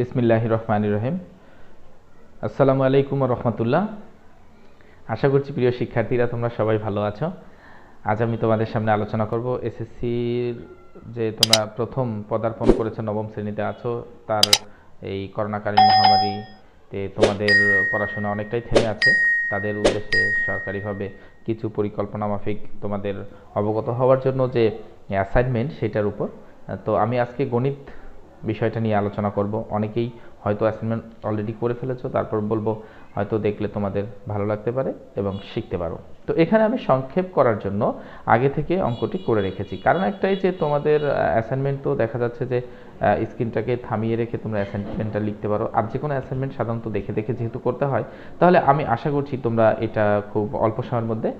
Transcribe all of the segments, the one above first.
বিসমিল্লাহ রহমান রহিম। আসসালামু আলাইকুম রহমতুল্লাহ। আশা করছি প্রিয় শিক্ষার্থীরা তোমরা সবাই ভালো আছো। আজ আমি তোমাদের সামনে আলোচনা করব এসএসসির যে তোমরা প্রথম পদার্পণ করেছ, নবম শ্রেণীতে আছো, তার এই করোনাকালীন মহামারীতে তোমাদের পড়াশোনা অনেকটাই থেমে আছে। তাদের উদ্দেশ্যে সরকারিভাবে কিছু পরিকল্পনা মাফিক তোমাদের অবগত হওয়ার জন্য যে অ্যাসাইনমেন্ট সেটার উপর। তো আমি আজকে গণিত বিষয়টা নিয়ে আলোচনা করব। অনেকেই হয়তো অ্যাসাইনমেন্ট অলরেডি করে ফেলেছো, তারপর বলব হয়তো দেখলে তোমাদের ভালো লাগতে পারে এবং শিখতে পারো। তো এখানে আমি সংক্ষেপ করার জন্য আগে থেকে অঙ্কটি করে রেখেছি। কারণ একটাই যে তোমাদের অ্যাসাইনমেন্ট তো দেখা যাচ্ছে যে স্ক্রিনটাকে থামিয়ে রেখে তোমরা অ্যাসাইনমেন্টটা লিখতে পারো। আর যে কোনো অ্যাসাইনমেন্ট সাধারণত দেখে দেখে যেহেতু করতে হয়, তাহলে আমি আশা করছি তোমরা এটা খুব অল্প সময়ের মধ্যে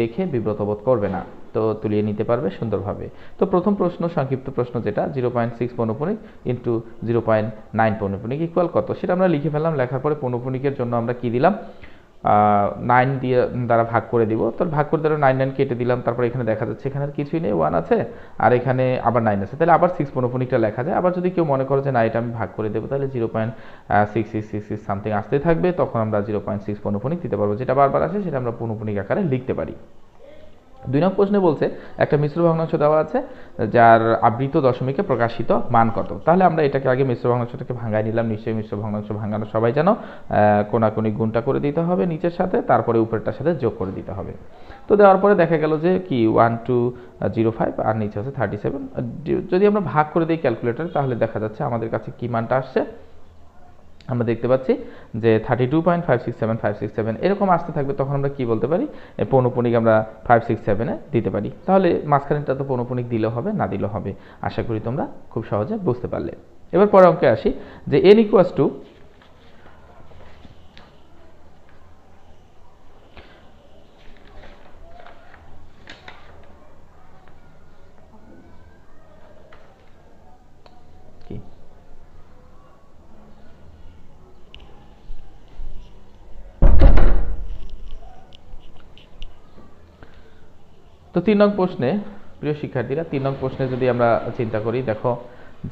দেখে বিব্রত বোধ করবে না। তো তুলিয়ে নিতে পারবে সুন্দরভাবে। তো প্রথম প্রশ্ন, সংক্ষিপ্ত প্রশ্ন যেটা জিরো পয়েন্ট সিক্স পৌনপুনিক ইন্টু জিরো পয়েন্ট নাইন পৌনপুনিক ইকুয়াল কত? সেটা আমরা লিখে ফেলাম লেখার পরে পৌনপুনিকের জন্য আমরা কি দিলাম? নাইন দিয়ে দ্বারা ভাগ করে দিব। তো ভাগ করে দ্বারা নাইন নাইন কেটে দিলাম, তারপর এখানে দেখা যাচ্ছে এখানে আর কিছুই নেই ওয়ান আছে, আর এখানে আবার নাইন আছে। তাহলে আবার সিক্স পৌনপুনিকটা লেখা যায়। আবার যদি কেউ মনে করো যে না, এটা আমি ভাগ করে দেবো, তাহলে zero point six six six six something আসতে থাকবে, তখন আমরা জিরো পয়েন্ট সিক্স পৌনপুনিক দিতে পারব। যেটা বারবার আসে, সেটা আমরা পৌনপুনিক আকারে লিখতে পারি। দুই নম্বর প্রশ্নে বলছে, একটা মিশ্র ভগ্নাংশ দেওয়া আছে, যার আবৃত দশমিকে প্রকাশিত মান কত? তাহলে আমরা এটাকে আগে মিশ্র ভগ্নাংশটাকে ভাঙাই নিলাম, নিশ্চয়ই মিশ্র ভগ্নাংশ ভাঙানো সবাই জানো কোনাকুনি গুণটা করে দিতে হবে নিচের সাথে, তারপরে উপরেরটার সাথে যোগ করে দিতে হবে। তো দেওয়ার পরে দেখা গেল যে কি ওয়ান টু জিরো ফাইভ আর নিচে হচ্ছে থার্টি সেভেন যদি আমরা ভাগ করে দিই ক্যালকুলেটারে তাহলে দেখা যাচ্ছে আমাদের কাছে কি মানটা আসছে? আমরা দেখতে পাচ্ছি যে thirty two point five six seven five six seven এরকম আসতে থাকবে, তখন আমরা কি বলতে পারি? পৌনপুনিক আমরা ফাইভ সিক্স সেভেনে দিতে পারি। তাহলে মাঝখানেরটা তো পৌনপুনিক দিলেও হবে, না দিলেও হবে। আশা করি তোমরা খুব সহজে বুঝতে পারলে। এবার পরে অঙ্কে আসি যে এন ইকুয়াস টু কি? তো তিন নং প্রশ্নে, প্রিয় শিক্ষার্থীরা, তিন নং প্রশ্নে যদি আমরা চিন্তা করি, দেখো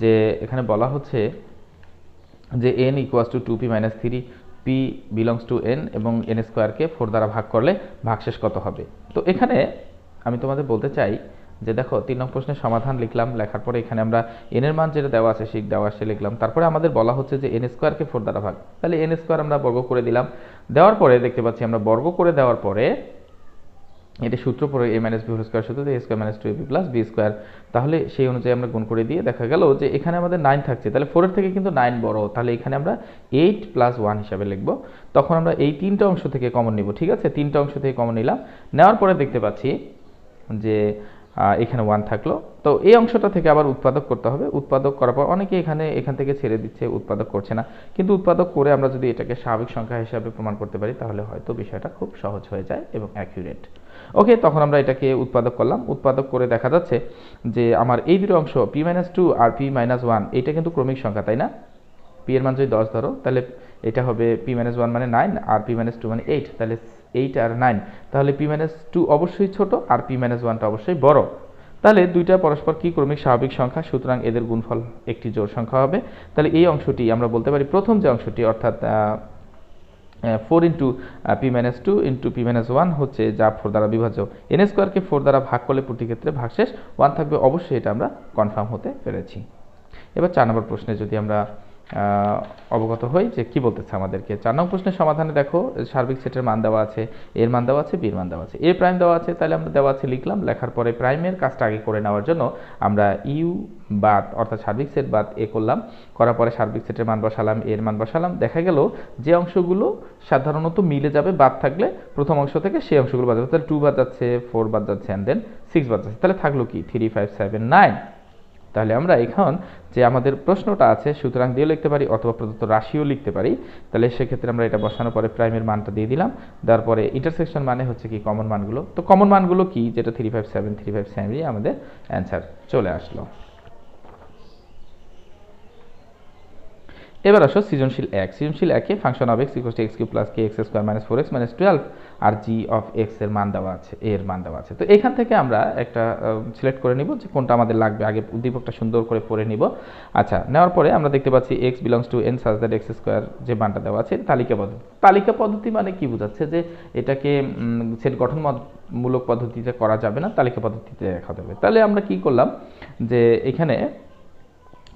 যে এখানে বলা হচ্ছে যে N equals two two P minus three P belongs to N এবং এন স্কোয়ারকে ফোর দ্বারা ভাগ করলে ভাগশেষ কত হবে? তো এখানে আমি তোমাদের বলতে চাই যে দেখো, তিন নং প্রশ্নের সমাধান লিখলাম, লেখার পরে এখানে আমরা এন এর মান যেটা দেওয়া আছে সেই দেওয়া আসে লিখলাম। তারপরে আমাদের বলা হচ্ছে যে এন স্কোয়ারকে ফোর দ্বারা ভাগ। তাহলে এন স্কোয়ার আমরা বর্গ করে দিলাম। দেওয়ার পরে দেখতে পাচ্ছি আমরা বর্গ করে দেওয়ার পরে এটা সূত্র পরে A minus B whole square সূত্র A square minus two B plus B square তাহলে সেই অনুযায়ী আমরা গুণ করে দিয়ে দেখা গেল যে এখানে আমাদের নাইন থাকছে। তাহলে ফোরের থেকে কিন্তু নাইন বড়। তাহলে এখানে আমরা এইট প্লাস ওয়ান হিসাবে লিখব। তখন আমরা এই তিনটা অংশ থেকে কমন নিব, ঠিক আছে? তিনটা অংশ থেকে কমন নিলাম। নেওয়ার পরে দেখতে পাচ্ছি যে এখানে ওয়ান থাকল। তো এই অংশটা থেকে আবার উৎপাদক করতে হবে। উৎপাদক করার পর অনেকে এখানে, এখান থেকে ছেড়ে দিচ্ছে, উৎপাদক করছে না। কিন্তু উৎপাদক করে আমরা যদি এটাকে স্বাভাবিক সংখ্যা হিসাবে প্রমাণ করতে পারি, তাহলে হয়তো বিষয়টা খুব সহজ হয়ে যায় এবং অ্যাকিউরেট ওকে তখন আমরা এটাকে উৎপাদক করলাম। উৎপাদক করে দেখা যাচ্ছে যে আমার এই দুটো অংশ পি মাইনাস টু আর পি মাইনাস ওয়ান এটা কিন্তু ক্রমিক সংখ্যা, তাই না? পি এর মান যদি দশ ধরো, তাহলে এটা হবে পি মাইনাস ওয়ান মানে নাইন আর পি মাইনাস টু মানে এইট তাহলে এইট আর নাইন তাহলে পি মাইনাস টু অবশ্যই ছোট আর পি মাইনাস ওয়ানটা অবশ্যই বড়। তাহলে দুইটা পরস্পর কি ক্রমিক স্বাভাবিক সংখ্যা? সুতরাং এদের গুণফল একটি জোড় সংখ্যা হবে। তাহলে এই অংশটি আমরা বলতে পারি প্রথম যে অংশটি, অর্থাৎ four into P minus two into P minus one হচ্ছে যা ফোর দ্বারা বিভাজ্য। এন স্কোয়ারকে ফোর দ্বারা ভাগ করলে প্রতি ক্ষেত্রে ভাগশেষ ওয়ান থাকবে। অবশ্যই এটা আমরা কনফার্ম হতে পেরেছি। এবার চার নম্বর প্রশ্নে যদি আমরা অবগত হই যে কি বলতেছে আমাদেরকে। চার নম্বর প্রশ্নের সমাধানে দেখো, সার্বিক সেটের মান দেওয়া আছে, এর মান দেওয়া আছে, বির মান দেওয়া আছে। এ প্রাইম দেওয়া আছে, তাহলে আমরা দেওয়া আছে লিখলাম, লেখার পরে প্রাইমের কাজটা আগে করে নেওয়ার জন্য আমরা ইউ বাদ, অর্থাৎ সার্বিক সেট বাদ এ করলাম। করার পরে সার্বিক সেটের মান বসালাম, এর মান বসালাম। দেখা গেল যে অংশগুলো সাধারণত মিলে যাবে, বাদ থাকলে প্রথম অংশ থেকে সেই অংশগুলো বাদ যাবে। তাহলে টু বাদ যাচ্ছে ফোর বাদ যাচ্ছে অ্যান্ড দেন সিক্স বাদ যাচ্ছে। তাহলে থাকল কি? থ্রি ফাইভ সেভেন নাইন তাহলে আমরা এখন যে আমাদের প্রশ্নটা আছে, সুতরাং দিয়ে লিখতে পারি অথবা প্রদত্ত রাশিও লিখতে পারি। তাহলে সেক্ষেত্রে আমরা এটা বসানোর পরে প্রাইমের মানটা দিয়ে দিলাম। দেওয়ার পরে ইন্টারসেকশন মানে হচ্ছে কি কমন মানগুলো। তো কমন মানগুলো কি? যেটা three five seven three five seven আমাদের অ্যান্সার চলে আসলো। এবার আসো সৃজনশীল এক। সৃজনশীল একে function of X equal to X Q plus K X square minus four X minus twelve R G of এক্সের মান দেওয়া আছে এর মান দেওয়া আছে। তো এখান থেকে আমরা একটা সিলেক্ট করে নিব যে কোনটা আমাদের লাগবে। আগে উদ্দীপকটা সুন্দর করে পড়ে নিব। আচ্ছা নেওয়ার পরে আমরা দেখতে পাচ্ছি X belongs to N such that X square যে মানটা দেওয়া আছে, তালিকা পদ্ধতি। তালিকা পদ্ধতি মানে কি বোঝাচ্ছে যে এটাকে সেট গঠনমূলক পদ্ধতিতে করা যাবে না, তালিকা পদ্ধতিতে দেখা যাবে। তাহলে আমরা কি করলাম যে এখানে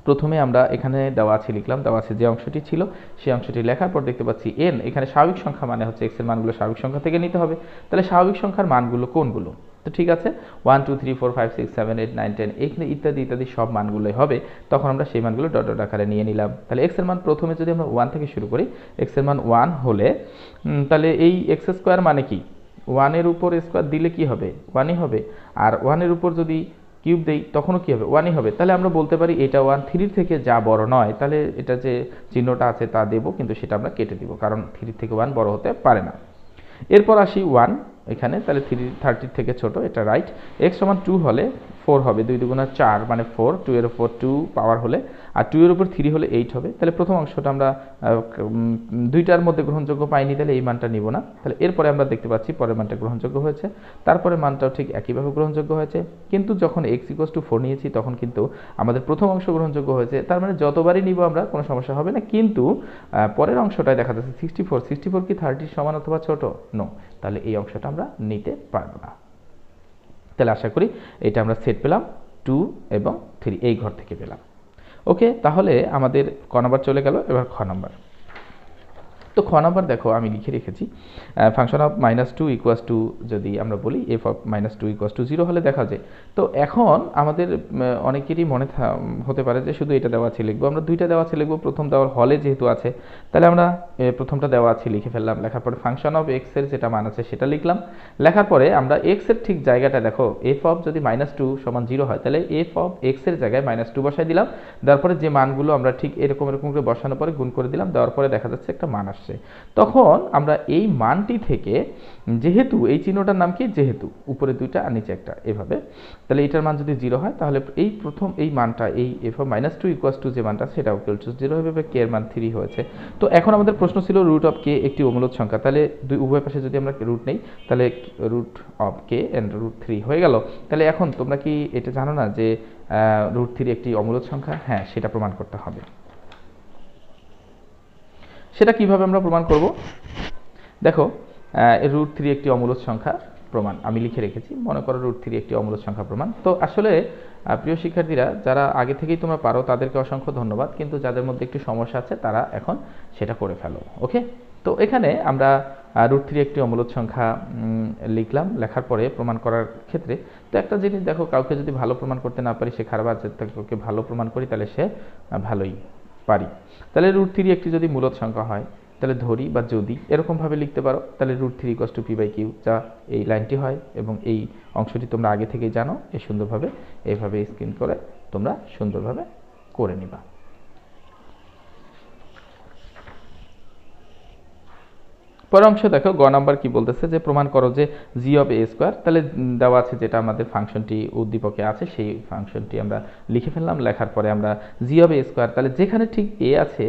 প্রথমে আমরা এখানে দেওয়া আছে, লিখলাম, দেওয়া আছে যে অংশটি ছিল, সেই অংশটি লেখার পর দেখতে পাচ্ছি এন এখানে স্বাভাবিক সংখ্যা মানে হচ্ছে এক্সের মানগুলো স্বাভাবিক সংখ্যা থেকে নিতে হবে। তাহলে স্বাভাবিক সংখ্যার মানগুলো কোনগুলো? তো ঠিক আছে one two three four five six seven eight nine ten এখানে ইত্যাদি ইত্যাদি সব মানগুলোই হবে। তখন আমরা সেই মানগুলো ডট ডট আকারে নিয়ে নিলাম। তাহলে এক্সের মান প্রথমে যদি আমরা ওয়ান থেকে শুরু করি এক্সের মান ওয়ান হলে তাহলে এই এক্স স্কোয়ার মানে কি? ওয়ানের উপর স্কোয়ার দিলে কি হবে? ওয়ানই হবে। আর ওয়ানের উপর যদি কিউব দেই, তখনও কী হবে? ওয়ানই হবে। তাহলে আমরা বলতে পারি এটা ওয়ান থ্রির থেকে যা বড় নয়, তাহলে এটা যে চিহ্নটা আছে তা দেবো, কিন্তু সেটা আমরা কেটে দিব, কারণ থ্রির থেকে ওয়ান বড় হতে পারে না। এরপর আসি ওয়ান এখানে, তাহলে থ্রি, থার্টির থেকে ছোট, এটা রাইট। এক্স সমান টু হলে ফোর হবে, দুই দুগুণা চার মানে ফোর টু এর উপর টু পাওয়ার হলে, আর টু এর উপর থ্রি হলে এইট হবে। তাহলে প্রথম অংশটা আমরা দুইটার মধ্যে গ্রহণযোগ্য পাইনি, তাহলে এই মানটা নিব না। তাহলে এরপরে আমরা দেখতে পাচ্ছি পরের মানটা গ্রহণযোগ্য হয়েছে। তারপরে মানটাও ঠিক একইভাবে গ্রহণযোগ্য হয়েছে। কিন্তু যখন এক্স ইকোয়াস টু ফোর নিয়েছি, তখন কিন্তু আমাদের প্রথম অংশ গ্রহণযোগ্য হয়েছে। তার মানে যতবারই নিব আমরা, কোনো সমস্যা হবে না। কিন্তু পরের অংশটায় দেখা যাচ্ছে সিক্সটি ফোর সিক্সটি ফোর কি থার্টির সমান অথবা ছোট? নো তাহলে এই অংশটা আমরা নিতে পারব না। তাহলে আশা করি এটা আমরা সেট পেলাম টু এবং থ্রি এই ঘর থেকে পেলাম। ওকে তাহলে আমাদের ক নম্বর চলে গেল, এবার খ নম্বর তো খ নম্বর দেখো, আমি লিখে রেখেছি। Function of minus two equals two যদি আমরা বলি F of minus two equals two zero হলে দেখা যায়। তো এখন আমাদের অনেকেরই মনে হতে পারে যে শুধু এটা দেওয়া আছে লিখব। আমরা দুইটা দেওয়া আছে লিখব, প্রথম দেওয়ার হলে যেহেতু আছে, তাহলে আমরা প্রথমটা দেওয়া আছে লিখে ফেললাম। লেখার পরে ফাংশন অফ এক্সের যেটা মান আছে সেটা লিখলাম। লেখার পরে আমরা এক্সের ঠিক জায়গাটা দেখো এফ অফ যদি মাইনাস টু সমান জিরো হয়, তাহলে এফ অফ এক্সের জায়গায় মাইনাস টু বসাই দিলাম। তারপরে যে মানগুলো আমরা ঠিক এরকম এরকম করে বসানোর পরে গুণ করে দিলাম। দেওয়ার পরে দেখা যাচ্ছে একটা মান আসছে। আসছে তখন আমরা এই মানটি থেকে যেহেতু, এই চিহ্নটার নাম কি? যেহেতু। উপরে দুইটা আর নিচে একটা। এভাবে। তাহলে এটার মান যদি জিরো হয়, তাহলে এই প্রথম এই মানটা, এই F minus two equals two যে মানটা, সেটা ইকুয়াল টু জিরো হবে কে এর মান থ্রি হয়েছে। তো এখন আমাদের প্রশ্ন ছিল রুট অফ কে একটি অমূলত সংখ্যা। তাহলে দুই, উভয় পাশে যদি আমরা রুট নেই, তাহলে root of K and root three হয়ে গেল। তাহলে এখন তোমরা কি এটা জানো না যে রুট থ্রি একটি অমূলত সংখ্যা? হ্যাঁ সেটা প্রমাণ করতে হবে। সেটা কীভাবে আমরা প্রমাণ করব? দেখো রুট থ্রি একটি অমূলত সংখ্যা প্রমাণ। আমি লিখে রেখেছি, মনে করো রুট থ্রি একটি অমূলত সংখ্যা প্রমাণ। তো আসলে প্রিয় শিক্ষার্থীরা, যারা আগে থেকেই তোমরা পারো, তাদেরকে অসংখ্য ধন্যবাদ। কিন্তু যাদের মধ্যে একটু সমস্যা আছে, তারা এখন সেটা করে ফেলো, ওকে? তো এখানে আমরা রুট থ্রি একটি অমূলত সংখ্যা লিখলাম। লেখার পরে প্রমাণ করার ক্ষেত্রে, তো একটা জিনিস দেখো, কাউকে যদি ভালো প্রমাণ করতে না পারি, সে খারাপ আছে, তাকে ভালো প্রমাণ করি, তাহলে সে ভালোই। পারি। তাহলে রুট থ্রি একটি যদি মূলত সংখ্যা হয়, তাহলে ধরি বা যদি এরকমভাবে লিখতে পারো, তাহলে root three cos two P by Q যা এই লাইনটি হয় এবং এই অংশটি তোমরা আগে থেকেই জানো, এ সুন্দরভাবে এইভাবে স্ক্রিন করে তোমরা সুন্দরভাবে করে নিবা। পরের অংশ দেখো, গ নাম্বার কি বলতেছে? যে প্রমাণ করো যে জি অফ এ স্কোয়ার তাহলে দেওয়া আছে যেটা আমাদের ফাংশনটি উদ্দীপকে আছে, সেই ফাংশনটি আমরা লিখে ফেললাম, লেখার পরে আমরা জি অফ এ স্কোয়ার তাহলে যেখানে ঠিক এ আছে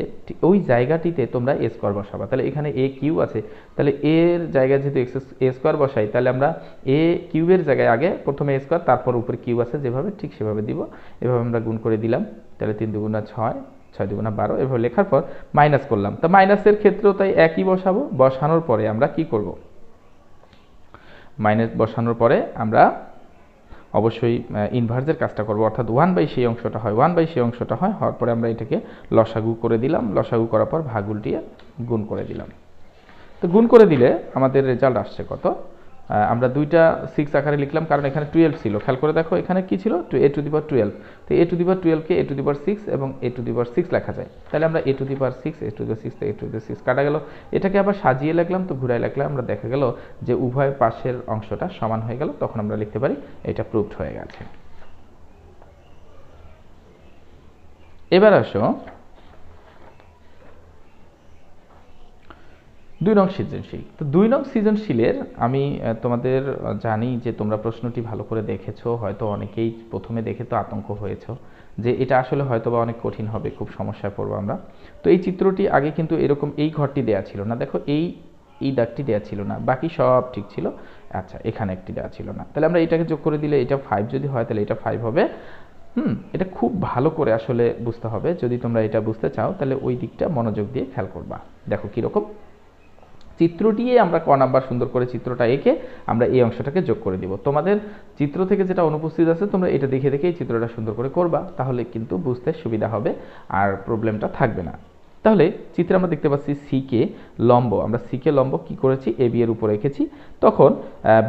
ওই জায়গাটিতে তোমরা এ স্কোয়ার বসাবা। তাহলে এখানে এ কিউ আছে, তাহলে এর জায়গায় যেহেতু এ স্কোয়ার বসাই, তাহলে আমরা এ কিউবের জায়গায় আগে প্রথমে এ স্কোয়ার তারপর উপরে কিউ আছে, যেভাবে ঠিক সেভাবে দিব। এভাবে আমরা গুণ করে দিলাম, তাহলে তিন দুগুণা ছয় ছয় দুগুণা বারো, এভাবে লেখার পর মাইনাস করলাম। তো মাইনাসের ক্ষেত্রেও তাই একই বসাবো। বসানোর পরে আমরা কি করব? মাইনাস বসানোর পরে আমরা অবশ্যই ইনভার্সের কাজটা করব। অর্থাৎ ওয়ান বাই সেই অংশটা হয় ওয়ান বাই সেই অংশটা হয়, হওয়ার পরে আমরা এটাকে লসাগু করে দিলাম। লসাগু করার পর ভাগুলটিয়ে গুণ করে দিলাম। তো গুণ করে দিলে আমাদের রেজাল্ট আসছে কত? আমরা দুইটা সিক্স আকারে লিখলাম, কারণ এখানে টুয়েলভ ছিল। খেয়াল করে দেখো, এখানে কি ছিল? Two A to the twelve তো এ টু দি টুয়েলভকে এ টু দি সিক্স এবং এ টু দি সিক্স লেখা যায়। তাহলে আমরা A to the power six A to the six A to the six কাটা গেল। এটাকে আবার সাজিয়ে লাগলাম তো ঘুরাই লিখলাম, আমরা দেখা গেল যে উভয় পাশের অংশটা সমান হয়ে গেল, তখন আমরা লিখতে পারি, এটা প্রুভড হয়ে গেছে। এবার আসো দুই নং সৃজনশীল। তো দুই নং সৃজনশীলের আমি তোমাদের জানি যে তোমরা প্রশ্নটি ভালো করে দেখেছ, হয়তো অনেকেই প্রথমে দেখে তো আতঙ্ক হয়েছো যে এটা আসলে হয়তো বা অনেক কঠিন হবে, খুব সমস্যায় পড়ব আমরা। তো এই চিত্রটি আগে কিন্তু এরকম এই ঘরটি দেয়া ছিল না। দেখো, এই এই দাগটি দেওয়া ছিল না। বাকি সব ঠিক ছিল। আচ্ছা এখানে একটি দেওয়া ছিল না। তাহলে আমরা এটাকে যোগ করে দিলে এটা ফাইভ যদি হয়, তাহলে এটা ফাইভ হবে। হুম, এটা খুব ভালো করে আসলে বুঝতে হবে। যদি তোমরা এটা বুঝতে চাও, তাহলে ওই দিকটা মনোযোগ দিয়ে খেয়াল করবা। দেখো কীরকম। চিত্রটিয়ে আমরা ক নাম্বার সুন্দর করে চিত্রটা এঁকে আমরা এই অংশটাকে যোগ করে দিব। তোমাদের চিত্র থেকে যেটা অনুপস্থিত আছে, তোমরা এটা দেখে দেখে এই চিত্রটা সুন্দর করে করবা, তাহলে কিন্তু বুঝতে সুবিধা হবে আর প্রবলেমটা থাকবে না। তাহলে চিত্রে আমরা দেখতে পাচ্ছি সিকে লম্ব, আমরা সিকে লম্ব কি করেছি? এ বি এর উপর রেখেছি তখন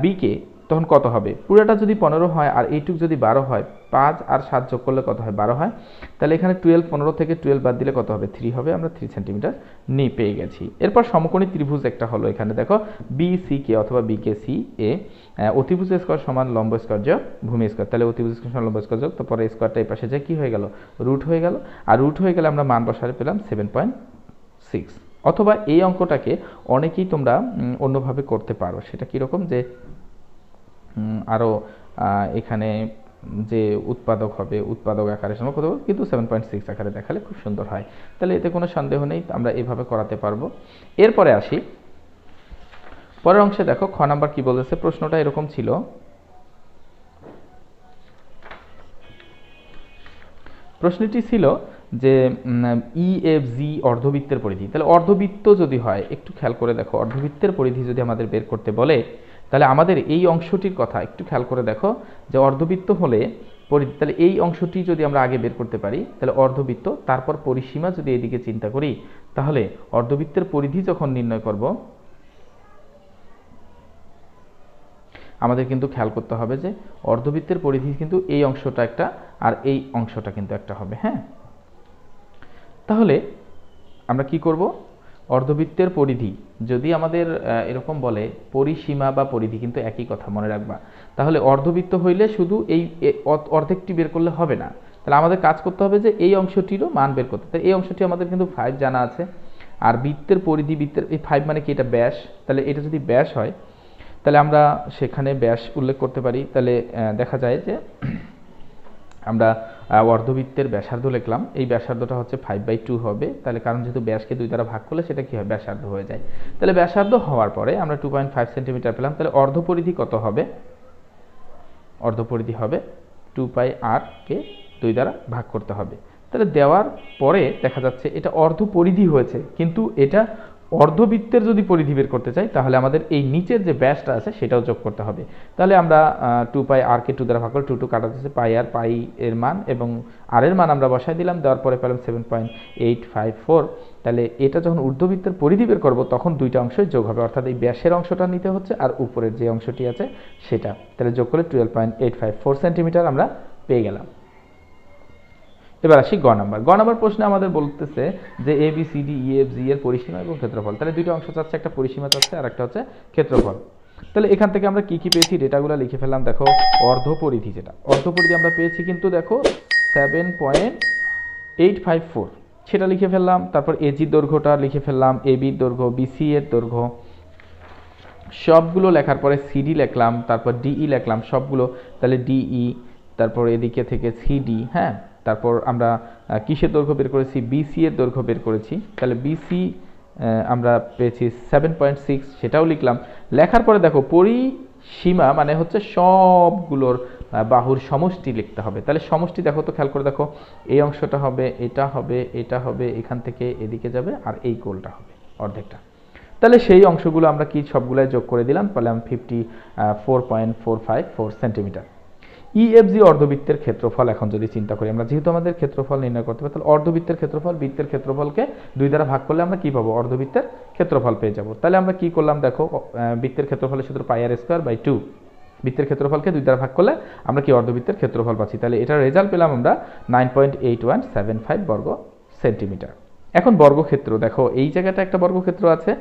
বি কে তখন কত হবে? পুরোটা যদি পনেরো হয় আর এইটুক যদি বারো হয়, পাঁচ আর সাত যোগ করলে কত হয়? বারো হয়। তাহলে এখানে টুয়েলভ পনেরো থেকে টুয়েলভ বাদ দিলে কত হবে? থ্রি হবে। আমরা থ্রি সেন্টিমিটার নিয়ে পেয়ে গেছি। এরপর সমকোণী ত্রিভুজ একটা হলো এখানে। দেখো বি সি কে অথবা বি কে সি এ অতিভুজ স্কোয়ার সমান লম্ব স্কোয়ার যোগ ভূমি স্কোয়ার। তাহলে অতিভুজ স্কোয়ার সমান লম্ব স্কোয়ার যোগ। তারপরে স্কোয়ারটা এই পাশে যায় কী হয়ে গেল? রুট হয়ে গেল। আর রুট হয়ে গেলে আমরা মান বসারে পেলাম সেভেন পয়েন্ট সিক্স অথবা এই অঙ্কটাকে অনেকেই তোমরা অন্যভাবে করতে পারো। সেটা কীরকম? যে আরও এখানে যে উৎপাদক হবে, উৎপাদক আকারে কত হবে? কিন্তু সেভেন পয়েন্ট সিক্স আকারে দেখালে খুব সুন্দর হয়। তাহলে এতে কোনো সন্দেহ নেই, আমরা এভাবে করাতে পারব। এরপরে আসি। পরের অংশে দেখো, খ নাম্বার কি বলেছে? প্রশ্নটা এরকম ছিল। প্রশ্নটি ছিল যে ই এফ জি অর্ধবৃত্তের পরিধি। তাহলে অর্ধবৃত্ত যদি হয়, একটু খেয়াল করে দেখো, অর্ধবৃত্তের পরিধি যদি আমাদের বের করতে বলে তাহলে আমাদের এই অংশটির কথা একটু খেয়াল করে দেখো, যে অর্ধবৃত্ত হলে পরিধি তাহলে এই অংশটি যদি আমরা আগে বের করতে পারি, তাহলে অর্ধবৃত্ত, তারপর পরিসীমা যদি এদিকে চিন্তা করি, তাহলে অর্ধবৃত্তের পরিধি যখন নির্ণয় করব, আমাদের কিন্তু খেয়াল করতে হবে যে অর্ধবৃত্তের পরিধি কিন্তু এই অংশটা একটা আর এই অংশটা কিন্তু একটা হবে হ্যাঁ? তাহলে আমরা কি করব? অর্ধবৃত্তের পরিধি, যদি আমাদের এরকম বলে পরিসীমা বা পরিধি কিন্তু একই কথা মনে রাখবা। তাহলে অর্ধবৃত্ত হইলে শুধু এই অর্ধেকটি বের করলে হবে না। তাহলে আমাদের কাজ করতে হবে যে এই অংশটিরও মান বের করতে। তাহলে এই অংশটি আমাদের কিন্তু ফাইভ জানা আছে। আর বৃত্তের পরিধি, বৃত্তের, এই ফাইভ মানে কি? এটা ব্যাস। তাহলে এটা যদি ব্যাস হয়, তাহলে আমরা সেখানে ব্যাস উল্লেখ করতে পারি। তাহলে দেখা যায় যে আমরা অর্ধবৃত্তের ব্যাসার্ধ লিখলাম। এই ব্যাসার্ধটা হচ্ছে ফাইভ বাই টু হবে। তাহলে কারণ যেহেতু ব্যাসকে দুই দ্বারা ভাগ করলে সেটা কি হয়? ব্যাসার্ধ হয়ে যায়। তাহলে ব্যাসার্ধ হওয়ার পরে আমরা টু পয়েন্ট ফাইভ সেন্টিমিটার পেলাম। তাহলে অর্ধপরিধি কত হবে? অর্ধপরিধি হবে টু পাই আর কে দুই দ্বারা ভাগ করতে হবে। তাহলে দেওয়ার পরে দেখা যাচ্ছে এটা অর্ধ পরিধি হয়েছে। কিন্তু এটা অর্ধবৃত্তের যদি পরিধি বের করতে চাই, তাহলে আমাদের এই নিচের যে ব্যাসটা আছে, সেটাও যোগ করতে হবে। তাহলে আমরা টু পাই আর কে টু দ্বারা ভাগ করে টু টু কাটা যাচ্ছে পাই আর পাই এর মান, এবং আর এর মান আমরা বসাই দিলাম, দেওয়ার পরে পেলাম seven point eight five four তাহলে এটা যখন ঊর্ধ্ববৃত্তের পরিধি বের করব, তখন দুইটা অংশই যোগ হবে। অর্থাৎ এই ব্যাসের অংশটা নিতে হচ্ছে, আর উপরের যে অংশটি আছে, সেটা। তাহলে যোগ করে twelve point eight five four centimetre আমরা পেয়ে গেলাম। এবার আসি গ নাম্বার। গ নাম্বার প্রশ্নে আমাদের বলতেছে যে A B C D E F G এর পরিসীমা এবং ক্ষেত্রফল। তাহলে দুইটা অংশ চাচ্ছে, একটা পরিসীমা চাচ্ছে আর একটা হচ্ছে ক্ষেত্রফল। তাহলে এখান থেকে আমরা কি কি পেয়েছি? ডেটাগুলো লিখে ফেললাম, দেখো অর্ধ পরিধি যেটা। অর্ধ পরিধি আমরা পেয়েছি কিন্তু, দেখো seven point eight five four সেটা লিখে ফেললাম, তারপর এজির দৈর্ঘ্যটা লিখে ফেললাম এ বির দৈর্ঘ্য বিসি এর দৈর্ঘ্য। সবগুলো লেখার পরে সিডি লিখলাম, তারপর ডিই লিখলাম, সবগুলো। তাহলে ডিই তারপর এদিকে থেকে সিডি হ্যাঁ? তারপর আমরা কিসের দৈর্ঘ্য বের করেছি? বিসি এর দৈর্ঘ্য বের করেছি। তাহলে বিসি আমরা পেয়েছি সেভেন পয়েন্ট সিক্স সেটাও লিখলাম। লেখার পরে দেখো, পরিসীমা মানে হচ্ছে সবগুলোর বাহুর সমষ্টি লিখতে হবে। তাহলে সমষ্টি দেখো তো, খেয়াল করে দেখো, এই অংশটা হবে, এটা হবে এটা হবে, এখান থেকে এদিকে যাবে আর এই কোলটা হবে, অর্ধেকটা। তাহলে সেই অংশগুলো আমরা কি সবগুলাই যোগ করে দিলাম? পেলাম fifty four point four five four centimetre EFG অর্ধবৃত্তের ক্ষেত্রফল এখন যদি চিন্তা করি, আমরা যেহেতু আমাদের ক্ষেত্রফল নির্ণয় করতে হবে, তাহলে অর্ধবৃত্তের ক্ষেত্রফল বৃত্তের ক্ষেত্রফলকে দুই দ্বারা ভাগ করলে আমরা কি পাবো? অর্ধবৃত্তের ক্ষেত্রফল পেয়ে যাব। তাহলে আমরা কি করলাম দেখো বৃত্তের ক্ষেত্রফলের সূত্র pi R square by two. বৃত্তের ক্ষেত্রফলকে দুই দ্বারা ভাগ করলে আমরা কি অর্ধবৃত্তের ক্ষেত্রফল পাচ্ছি? তাহলে এটার রেজাল্ট পেলাম আমরা nine point eight one seven five বর্গ সেন্টিমিটার। এখন বর্গক্ষেত্র, দেখো এই জায়গাটা একটা বর্গক্ষেত্র আছে,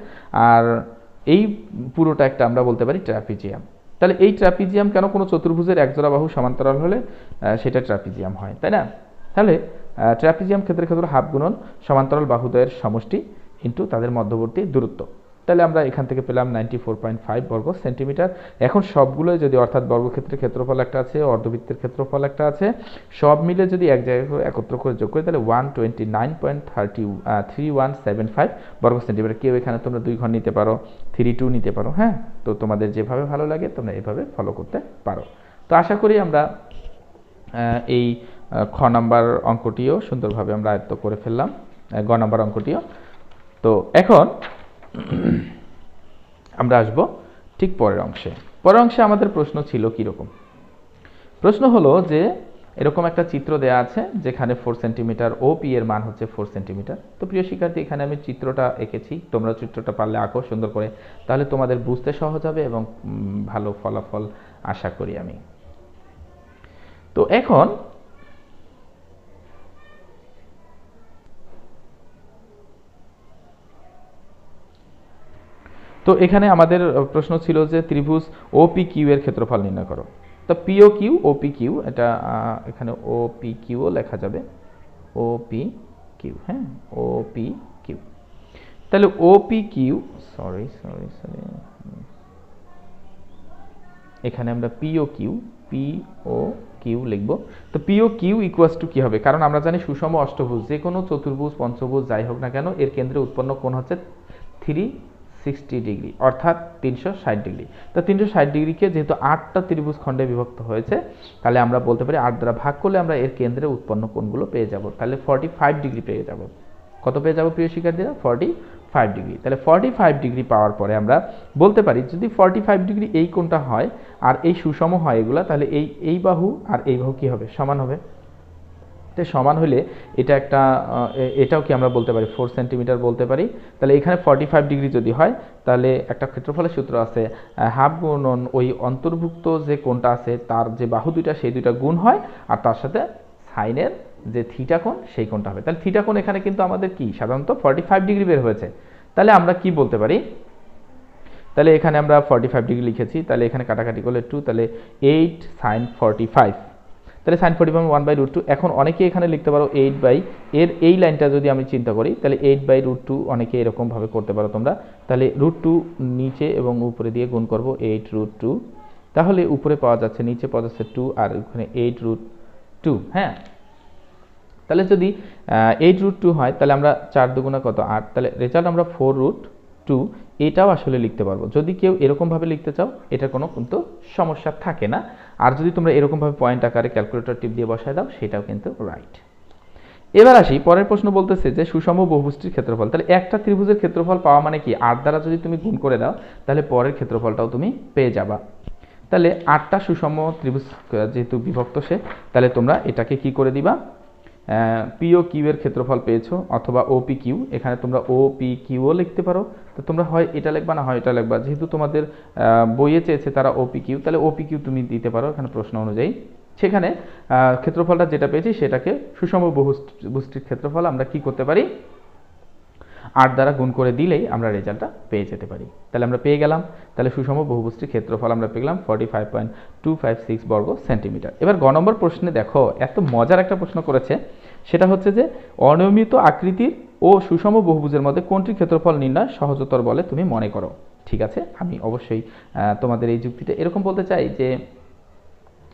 আর এই পুরোটা একটা আমরা বলতে পারি ট্র্যাপিজিয়াম। তাহলে এই ট্র্যাপিজিয়াম কেন কোনো চতুর্ভুজের একজোড়া বাহু সমান্তরাল হলে সেটা ট্র্যাপিজিয়াম হয়, তাই না? তাহলে ট্র্যাপিজিয়াম ক্ষেত্রের ক্ষেত্রে হাফ গুণন সমান্তরাল বাহুদয়ের সমষ্টি ইন্টু তাদের মধ্যবর্তী দূরত্ব। তাহলে আমরা এখান থেকে পেলাম নাইনটি ফোর পয়েন্ট ফাইভ বর্গ সেন্টিমিটার। এখন সবগুলো যদি অর্থাৎ বর্গক্ষেত্রের ক্ষেত্রফল একটা আছে, অর্ধবৃত্তের ক্ষেত্রফল একটা আছে, সব মিলে যদি এক জায়গায় একত্র করে যোগ করি, তাহলে one twenty nine point thirty three one seven five বর্গ সেন্টিমিটার। কেউ এখানে তোমরা দুই ঘর নিতে পারো থ্রি টু নিতে পারো হ্যাঁ? তো তোমাদের যেভাবে ভালো লাগে, তোমরা এভাবে ফলো করতে পারো। তো আশা করি আমরা এই খ নাম্বার অঙ্কটিও সুন্দরভাবে আমরা আয়ত্ত করে ফেললাম গ নাম্বার অঙ্কটিও। তো এখন আমরা আসব ঠিক পরের অংশে। পরের অংশে আমাদের প্রশ্ন ছিল কীরকম? প্রশ্ন হলো যে, এরকম একটা চিত্র দেয়া আছে যেখানে ফোর সেন্টিমিটার ও পি এর মান হচ্ছে ফোর সেন্টিমিটার তো প্রিয় শিক্ষার্থী, এখানে আমি চিত্রটা এঁকেছি। তোমরা চিত্রটা পারলে আঁকো সুন্দর করে। তাহলে তোমাদের বুঝতে সহজ হবে এবং ভালো ফলাফল আশা করি আমি। তো এখন তো এখানে আমাদের প্রশ্ন ছিল যে ত্রিভুজ ওপি কিউ এর ক্ষেত্রফল নির্ণয় করো। তো পিও কিউ ওপি কিউ এটা এখানে ওপি কিউও লেখা যাবে। ওপি কিউ হ্যাঁ ওপি কিউ তাহলে OP Q sorry sorry sorry এখানে আমরা পিও কিউ পিও কিউ লিখব। তো পিও কিউ ইকুয়াস টু কি হবে? কারণ আমরা জানি সুষম অষ্টভুজ যে কোনো চতুর্ভুজ, পঞ্চভুজ, যাই হোক না কেন, এর কেন্দ্রে উৎপন্ন কোণ হচ্ছে থ্রি সিক্সটি ডিগ্রি অর্থাৎ তিনশো ষাট ডিগ্রি তো তিনশো ষাট ডিগ্রিকে যেহেতু আটটা ত্রিভুজ খণ্ডে বিভক্ত হয়েছে, তাহলে আমরা বলতে পারি আট দ্বারা ভাগ করলে আমরা এর কেন্দ্রে উৎপন্ন কোণগুলো পেয়ে যাব। তাহলে ফর্টি ফাইভ ডিগ্রি পেয়ে যাব। কত পেয়ে যাব প্রিয় শিক্ষার্থীরা? ফর্টি ফাইভ ডিগ্রি তাহলে ফর্টি ফাইভ ডিগ্রি পাওয়ার পরে আমরা বলতে পারি, যদি ফর্টি ফাইভ ডিগ্রি এই কোণটা হয় আর এই সুষম হয় এগুলা, তাহলে এই এই বাহু আর এই বাহু কি হবে? সমান হবে। তো সমান হলে এটা একটা এটাও কি আমরা বলতে পারি? ফোর সেন্টিমিটার বলতে পারি। তাহলে এখানে ফর্টি ফাইভ ডিগ্রি যদি হয়, তাহলে একটা ক্ষেত্রফলের সূত্র আছে হাফ গুণন ওই অন্তর্ভুক্ত যে কোণটা আছে, তার যে বাহু দুইটা, সেই দুইটা গুণ হয়, আর তার সাথে সাইনের যে থিটা কোণ, সেই কোণটা হবে। তাহলে থিটা কোণ এখানে কিন্তু আমাদের কি? সাধারণত ফর্টি ফাইভ ডিগ্রি বের হয়েছে। তাহলে আমরা কি বলতে পারি? তাহলে এখানে আমরা ফর্টি ফাইভ ডিগ্রি লিখেছি। তাহলে এখানে কাটাকাটি করলে টু তাহলে এইট সাইন ফর্টি ফাইভ তাহলে sine forty one by root two এখন অনেকে এখানে লিখতে পারো এইট বাই এর এই লাইনটা যদি আমি চিন্তা করি, তাহলে এইট বাই রুট টু অনেকে এরকমভাবে করতে পারো তোমরা। তাহলে রুট টু নিচে এবং উপরে দিয়ে গুণ করব এইট রুট টু তাহলে উপরে পাওয়া যাচ্ছে, নিচে পাওয়া যাচ্ছে টু আর ওখানে এইট রুট টু হ্যাঁ? তাহলে যদি এইট রুট টু হয়, তাহলে আমরা চার দুগুণা কত? আট। তাহলে রেজাল্ট আমরা ফোর রুট টু এটাও আসলে লিখতে পারব। যদি কেউ এরকমভাবে লিখতে চাও এটা কোনো কিন্তু সমস্যা থাকে না। আর যদি তোমরা এরকমভাবে পয়েন্ট আকারে ক্যালকুলেটর টিপ দিয়ে বসায় দাও, সেটাও কিন্তু রাইট এবার আসি, পরের প্রশ্ন বলতেছে যে সুষম বহুভুষ্টির ক্ষেত্রফল, তাহলে একটা ত্রিভুজের ক্ষেত্রফল পাওয়া মানে কি? আট দ্বারা যদি তুমি গুণ করে দাও, তাহলে পরের ক্ষেত্রফলটাও তুমি পেয়ে যাবা। তাহলে আটটা সুষম ত্রিভুজ, যেহেতু বিভক্ত সে, তাহলে তোমরা এটাকে কি করে দিবা? পিও কিউ এর ক্ষেত্রফল পেয়েছ অথবা ওপি কিউ এখানে তোমরা ওপি কিউও লিখতে পারো। তো তোমরা হয় এটা লিখবা না হয় এটা লিখবা। যেহেতু তোমাদের বইয়ে চেয়েছে তারা ওপি কিউ তাহলে ওপি কিউ তুমি দিতে পারো এখানে প্রশ্ন অনুযায়ী। সেখানে ক্ষেত্রফলটা যেটা পেয়েছি সেটাকে সুষম বহুষ্টির ক্ষেত্রফল আমরা কি করতে পারি? আট দ্বারা গুণ করে দিলেই আমরা রেজাল্টটা পেয়ে যেতে পারি। তাহলে আমরা পেয়ে গেলাম। তাহলে সুষম বহুভুষ্টির ক্ষেত্রফল আমরা পেলাম forty five point two five six বর্গ সেন্টিমিটার। এবার গ নম্বর প্রশ্নে দেখো, এত মজার একটা প্রশ্ন করেছে। সেটা হচ্ছে যে, অনিয়মিত আকৃতির ও সুষম বহুভুজের মধ্যে কোনটির ক্ষেত্রফল নির্ণয় সহজতর বলে তুমি মনে করো? ঠিক আছে? আমি অবশ্যই তোমাদের এই যুক্তিটা এরকম বলতে চাই যে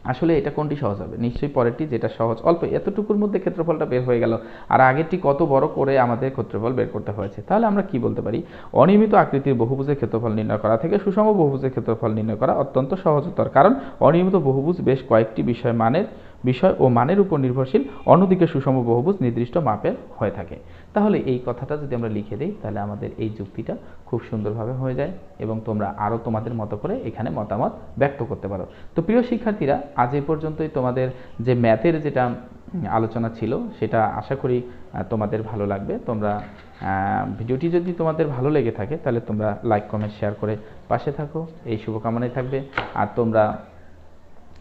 আসলে এটা কোনটি সহজ হবে? নিশ্চয়ই পরেরটি যেটা সহজ। অল্প এতটুকুর মধ্যে ক্ষেত্রফলটা বের হয়ে গেল। আর আগেরটি কত বড় করে আমাদের ক্ষেত্রফল বের করতে হয়েছে? তাহলে আমরা কি বলতে পারি? অনিয়মিত আকৃতির বহুভুজের ক্ষেত্রফল নির্ণয় করা থেকে সুষম বহুভুজের ক্ষেত্রফল নির্ণয় করা অত্যন্ত সহজতর কারণ অনিয়মিত বহুভুজ বেশ কয়েকটি বিষয় মানের বিষয় ও মানের উপর নির্ভরশীল, অন্যদিকে সুষম বহুভুজ নির্দিষ্ট মাপের হয়ে থাকে। তাহলে এই কথাটা যদি আমরা লিখে দিই, তাহলে আমাদের এই যুক্তিটা খুব সুন্দরভাবে হয়ে যায় এবং তোমরা আরও তোমাদের মতো করে এখানে মতামত ব্যক্ত করতে পারো। তো প্রিয় শিক্ষার্থীরা, আজ এই পর্যন্তই তোমাদের যে ম্যাথের যেটা আলোচনা ছিল, সেটা আশা করি তোমাদের ভালো লাগবে। তোমরা ভিডিওটি যদি তোমাদের ভালো লেগে থাকে, তাহলে তোমরা লাইক, কমেন্ট, শেয়ার করে পাশে থাকো। এই শুভকামনাই থাকবে। আর তোমরা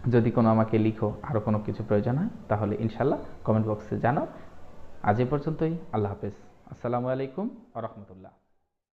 যদি কোনো আমাকে লিখো আরও কোনো কিছু প্রয়োজন হয়, তাহলে ইনশাল্লাহ কমেন্ট বক্সে জানাও। আজ এ পর্যন্তই, আল্লাহ হাফেজ। আসসালামু আলাইকুম আ রহমতুল্লাহ।